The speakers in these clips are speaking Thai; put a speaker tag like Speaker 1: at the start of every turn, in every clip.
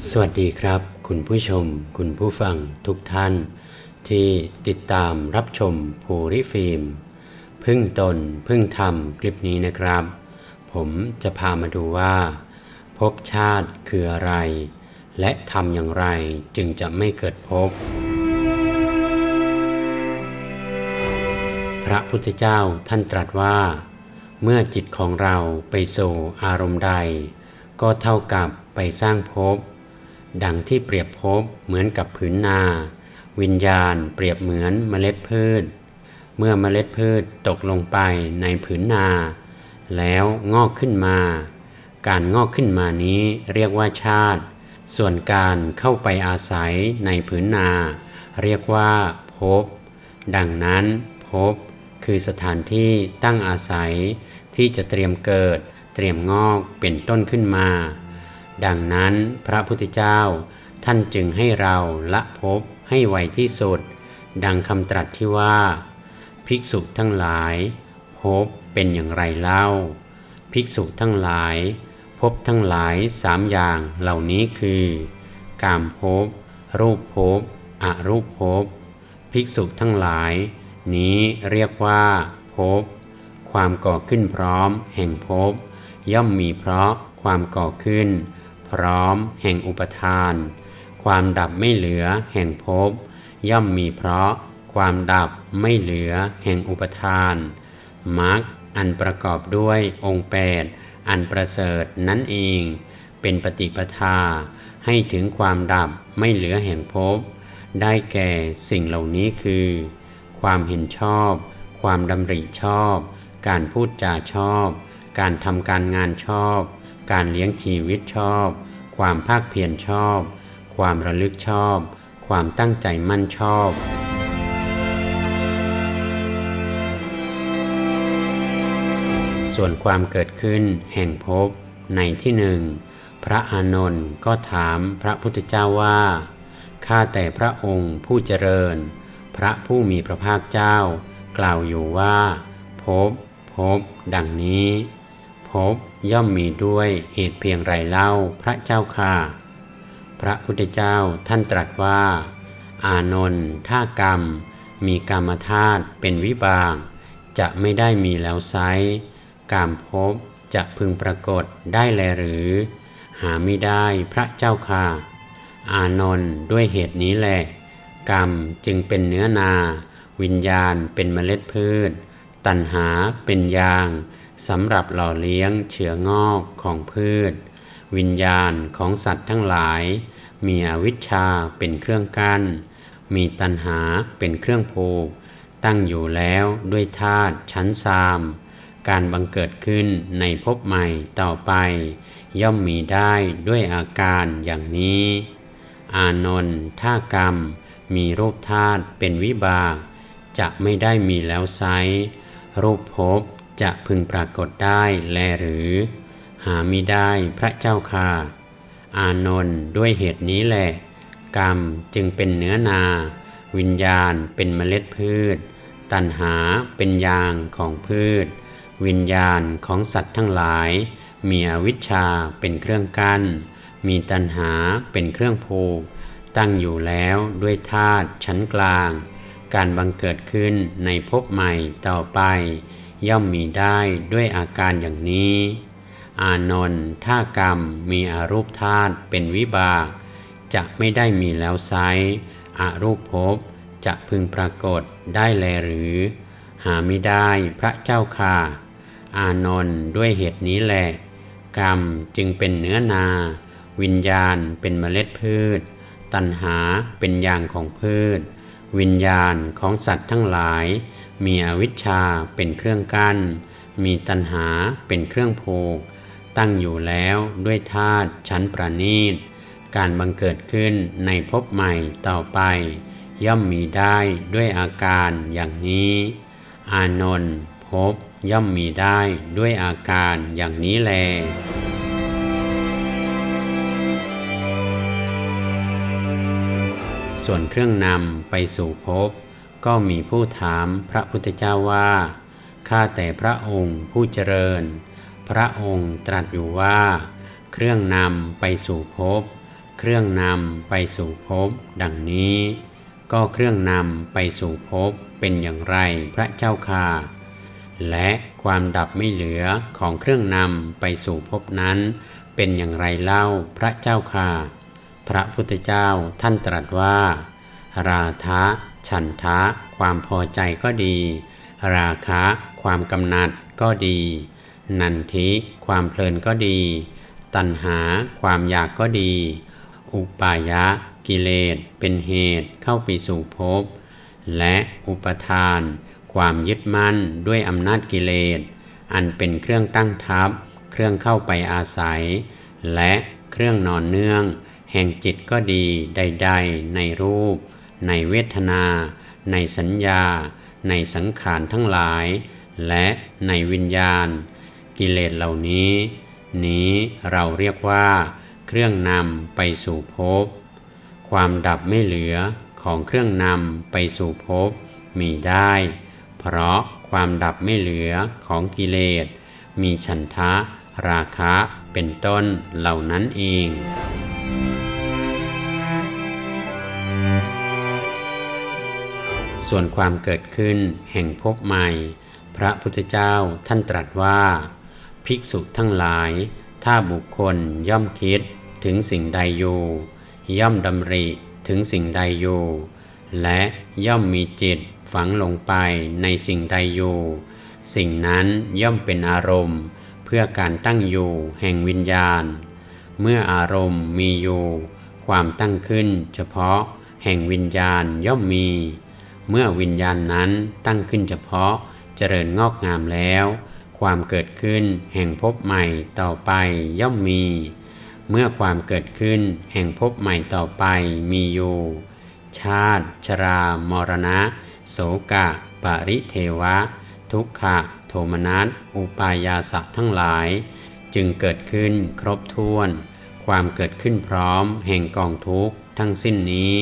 Speaker 1: สวัสดีครับ คุณผู้ชม คุณผู้ฟังทุกท่าน ที่ติดตามรับชมภูริฟิล์ม พึ่งตนพึ่งธรรมคลิปนี้นะครับ ผมจะพามาดูว่าภพชาติคืออะไร และทำอย่างไรจึงจะไม่เกิดภพพระพุทธเจ้าท่านตรัสว่า เมื่อจิตของเราไปสู่อารมณ์ใด ก็เท่ากับไปสร้างภพ ดังที่เปรียบภพเหมือนกับผืนนา วิญญาณ เปรียบเหมือนเมล็ดพืช เมื่อเมล็ดพืชตกลงไปในผืนนา แล้วงอกขึ้นมา การงอกขึ้นมานี้เรียกว่าชาติ ส่วนการเข้าไปอาศัยในผืนนา เรียกว่าภพดังนั้นภพคือสถานที่ตั้งอาศัยที่จะเตรียมเกิด เตรียมงอกเป็นต้นขึ้นมา ดังนั้นพระพุทธเจ้าท่านจึงให้เราละภพให้ไวที่สุด ดังคำตรัสที่ว่า ภิกษุทั้งหลายภพเป็นอย่างไรเล่า ภิกษุทั้งหลายภพทั้งหลายสามอย่างเหล่านี้คือ กามภพรูปภพอรูปภพภิกษุทั้งหลาย นี้เรียกว่าภพความก่อขึ้นพร้อมแห่งภพย่อมมีเพราะความก่อขึ้น พร้อม แห่งอุปทาน ความดับไม่เหลือแห่งภพย่อมมีเพราะ ความดับไม่เหลือแห่งอุปทานมรรคอันประกอบด้วยองค์แปดอันประเสริฐนั่นเอง เป็นปฏิปทา ให้ถึงความดับไม่เหลือแห่งภพได้แก่สิ่งเหล่านี้คือ ความเห็นชอบ ความดำริชอบ การพูดจาชอบ การทำการงานชอบ การเลี้ยงชีวิตชอบ ความภาคเพียรชอบ ความระลึกชอบ ความตั้งใจมั่นชอบส่วนความเกิดขึ้นแห่งภพในที่หนึ่งพระอานนท์ก็ถามพระพุทธเจ้าว่าข้าแต่พระองค์ผู้เจริญ พระผู้มีพระภาคเจ้า กล่าวอยู่ว่าภพภพดังนี้ภพ ย่อมมีด้วยเหตุเพียงไรเล่าพระเจ้าค่ะ พระพุทธเจ้าท่านตรัสว่า อานนท์ถ้ากรรม มีกรรมธาตุเป็นวิบากจะไม่ได้มีแล้วไซกามภพจะพึงปรากฏได้แลหรือ หาไม่ได้พระเจ้าค่ะ อานนท์ด้วยเหตุนี้แหละ กรรมจึงเป็นเนื้อนา วิญญาณเป็นเมล็ดพืช ตัณหาเป็นยาง สำหรับหล่อเลี้ยงเชื้องอกของพืช วิญญาณของสัตว์ทั้งหลาย มีอวิชชาเป็นเครื่องกัน้น มีตัณหาเป็นเครื่องผูก ตั้งอยู่แล้วด้วยธาตุชั้นสามการบังเกิดขึ้นในภพใหม่ต่อไป ย่อมมีได้ด้วยอาการอย่างนี้ อานนท์ถ้ากรรม มีรูปธาตุเป็นวิบาก จะไม่ได้มีแล้วไซร้รูปภพ จะพึงปรากฏได้แลหรือ หามิได้พระเจ้าค่ะ อานนท์ด้วยเหตุนี้แหละ กรรมจึงเป็นเนื้อนา วิญญาณเป็นเมล็ดพืช ตัณหาเป็นยางของพืช วิญญาณของสัตว์ทั้งหลาย มีอวิชชาเป็นเครื่องกัน้น มีตัณหาเป็นเครื่องผูก ตั้งอยู่แล้วด้วยธาตุชั้นกลาง การบังเกิดขึ้นในภพใหม่ต่อไป ย่อมมีได้ด้วยอาการอย่างนี้ อานนท์ถ้ากรรมมีอรูปธาตุเป็นวิบาก จะไม่ได้มีแล้วไซอารูปภพจะพึงปรากฏได้แลหรือ หาไม่ได้พระเจ้าค่ะ อานนท์ด้วยเหตุนี้แหละ กรรมจึงเป็นเนื้อนา วิญญาณเป็นเมล็ดพืช ตัณหาเป็นยางของพืช วิญญาณของสัตว์ทั้งหลาย มีอวิชชาเป็นเครื่องกัน้น มีตัณหาเป็นเครื่องผูก ตั้งอยู่แล้วด้วยธาตุชั้นประณีต การบังเกิดขึ้นในภพใหม่ต่อไป ย่อมมีได้ด้วยอาการอย่างนี้ อานนท์ภพย่อมมีได้ด้วยอาการอย่างนี้แลส่วนเครื่องนำไปสู่ภพ ก็มีผู้ถามพระพุทธเจ้าว่า ข้าแต่พระองค์ผู้เจริญ พระองค์ตรัสอยู่ว่า เครื่องนำไปสู่ภพ เครื่องนำไปสู่ภพ ดังนี้ ก็เครื่องนำไปสู่ภพเป็นอย่างไรพระเจ้าค่ะและความดับไม่เหลือของเครื่องนำไปสู่ภพนั้น เป็นอย่างไรเล่าพระเจ้าค่ะ พระพุทธเจ้าท่านตรัสว่า ราทะ ฉันทะความพอใจก็ดี ราคะความกำหนัดก็ดี นันทิความเพลินก็ดี ตัณหาความอยากก็ดี อุปายะ กิเลสเป็นเหตุเข้าไปสู่ภพ และอุปทาน ความยึดมั่นด้วยอำนาจกิเลส อันเป็นเครื่องตั้งทับ เครื่องเข้าไปอาศัย และเครื่องนอนเนื่อง แห่งจิตก็ดีใด ๆ ในรูป ในเวทนา ในสัญญา ในสังขารทั้งหลาย และในวิญญาณ กิเลสเหล่านี้ นี้เราเรียกว่า เครื่องนำไปสู่ภพความดับไม่เหลือของเครื่องนำไปสู่ภพมีได้ เพราะความดับไม่เหลือของกิเลส มีฉันทะ ราคะเป็นต้นเหล่านั้นเอง ส่วนความเกิดขึ้นแห่งภพใหม่ พระพุทธเจ้าท่านตรัสว่า ภิกษุทั้งหลาย ถ้าบุคคลย่อมคิดถึงสิ่งใดอยู่ ย่อมดำริถึงสิ่งใดอยู่ และย่อมมีจิตฝังลงไปในสิ่งใดอยู่ สิ่งนั้นย่อมเป็นอารมณ์ เพื่อการตั้งอยู่แห่งวิญญาณ เมื่ออารมณ์มีอยู่ ความตั้งขึ้นเฉพาะแห่งวิญญาณย่อมมี เมื่อวิญญาณนั้นตั้งขึ้นเฉพาะเจริญงอกงามแล้ว ความเกิดขึ้นแห่งภพใหม่ต่อไปย่อมมี เมื่อความเกิดขึ้นแห่งภพใหม่ต่อไปมีอยู่ ชาติ ชรา มรณะ โสกะ ปริเทวะ ทุกขะ โทมนัส อุปายาสะทั้งหลาย จึงเกิดขึ้นครบถ้วน ความเกิดขึ้นพร้อมแห่งกองทุกข์ทั้งสิ้นนี้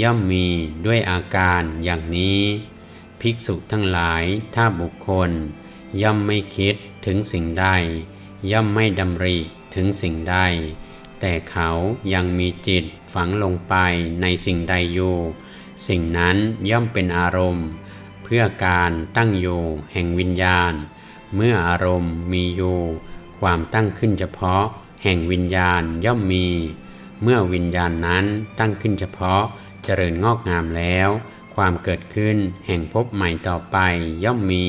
Speaker 1: ย่อมมีด้วยอาการอย่างนี้ ภิกษุทั้งหลายถ้าบุคคล ย่อมไม่คิดถึงสิ่งใด ย่อมไม่ดำริถึงสิ่งใด แต่เขายังมีจิตฝังลงไปในสิ่งใดอยู่ สิ่งนั้นย่อมเป็นอารมณ์ เพื่อการตั้งอยู่แห่งวิญญาณ เมื่ออารมณ์มีอยู่ ความตั้งขึ้นเฉพาะ แห่งวิญญาณย่อมมี เมื่อวิญญาณนั้นตั้งขึ้นเฉพาะ เจริญงอกงามแล้ว ความเกิดขึ้นแห่งภพใหม่ต่อไปย่อมมี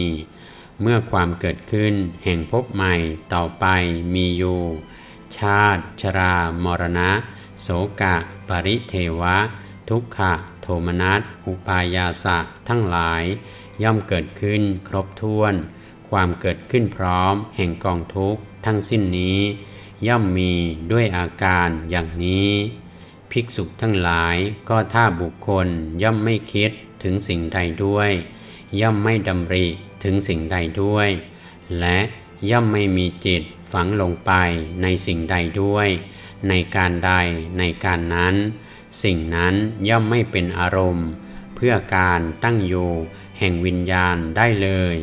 Speaker 1: เมื่อความเกิดขึ้นแห่งภพใหม่ต่อไปมีอยู่ ชาติ ชรา มรณะ โสกะ ปริเทวะ ทุกขะ โทมนัส อุปายาสะ ทั้งหลาย ย่อมเกิดขึ้นครบถ้วน ความเกิดขึ้นพร้อม แห่งกองทุกข์ทั้งสิ้นนี้ ย่อมมีด้วยอาการอย่างนี้ ภิกษุทั้งหลาย ก็ถ้าบุคคลย่อมไม่คิดถึงสิ่งใดด้วย ย่อมไม่ดำริถึงสิ่งใดด้วย และย่อมไม่มีจิตฝังลงไปในสิ่งใดด้วย ในการใดในการนั้น สิ่งนั้นย่อมไม่เป็นอารมณ์ เพื่อการตั้งอยู่แห่งวิญญาณได้เลย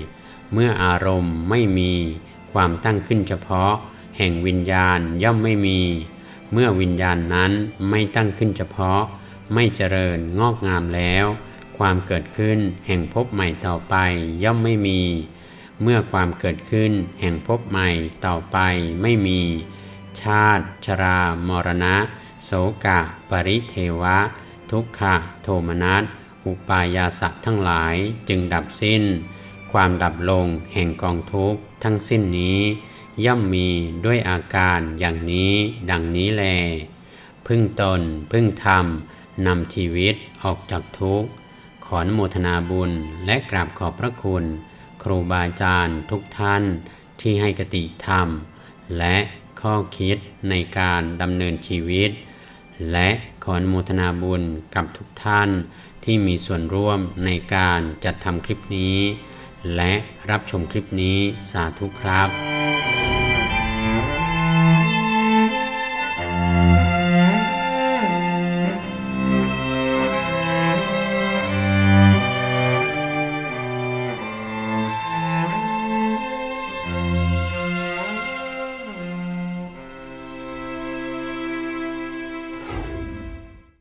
Speaker 1: เมื่ออารมณ์ไม่มีความตั้งขึ้นเฉพาะ แห่งวิญญาณย่อมไม่มี เมื่อวิญญาณนั้นไม่ตั้งขึ้นเฉพาะ ไม่เจริญงอกงามแล้ว ความเกิดขึ้นแห่งภพใหม่ต่อไปย่อมไม่มี เมื่อความเกิดขึ้นแห่งภพใหม่ต่อไปไม่มี ชาติ ชรามรณะ โสกะ ปริเทวะ ทุกขะ โทมนัส อุปายาสะทั้งหลายจึงดับสิ้น ความดับลงแห่งกองทุกข์ทั้งสิ้นนี้ ย่อมมีด้วยอาการอย่างนี้ดังนี้แล พึ่งตน พึ่งธรรมนำชีวิตออกจากทุกข์ ขอนโมทนาบุญและกราบขอบพระคุณ ครูบาอาจารย์ทุกท่านที่ให้กติธรรม และข้อคิดในการดำเนินชีวิต และขอนโมทนาบุญกับทุกท่านที่มีส่วนร่วมในการจัดทำคลิปนี้ และรับชมคลิปนี้สาธุครับ